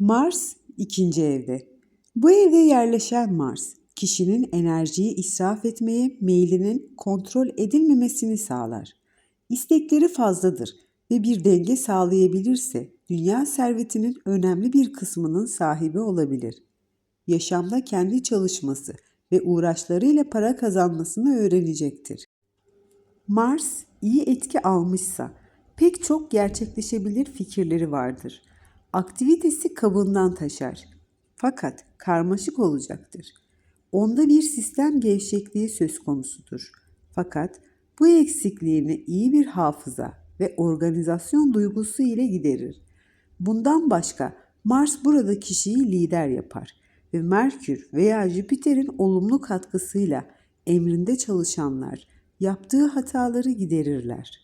Mars ikinci evde. Bu evde yerleşen Mars, kişinin enerjiyi israf etmeye meylinin kontrol edilmemesini sağlar. İstekleri fazladır ve bir denge sağlayabilirse dünya servetinin önemli bir kısmının sahibi olabilir. Yaşamda kendi çalışması ve uğraşlarıyla para kazanmasını öğrenecektir. Mars iyi etki almışsa pek çok gerçekleşebilir fikirleri vardır. Aktivitesi kabından taşar. Fakat karmaşık olacaktır. Onda bir sistem gevşekliği söz konusudur. Fakat bu eksikliğini iyi bir hafıza ve organizasyon duygusu ile giderir. Bundan başka Mars burada kişiyi lider yapar ve Merkür veya Jüpiter'in olumlu katkısıyla emrinde çalışanlar yaptığı hataları giderirler.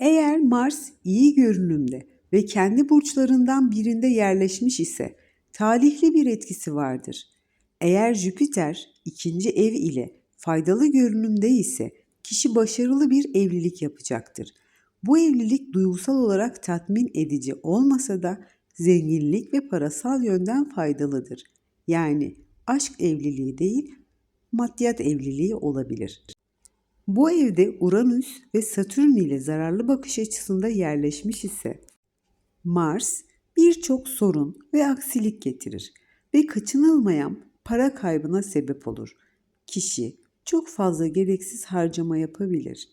Eğer Mars iyi görünümde ve kendi burçlarından birinde yerleşmiş ise talihli bir etkisi vardır. Eğer Jüpiter ikinci ev ile faydalı görünümde ise kişi başarılı bir evlilik yapacaktır. Bu evlilik duygusal olarak tatmin edici olmasa da zenginlik ve parasal yönden faydalıdır. Yani aşk evliliği değil, maddiyat evliliği olabilir. Bu evde Uranüs ve Satürn ile zararlı bakış açısında yerleşmiş ise Mars birçok sorun ve aksilik getirir ve kaçınılmayan para kaybına sebep olur. Kişi çok fazla gereksiz harcama yapabilir.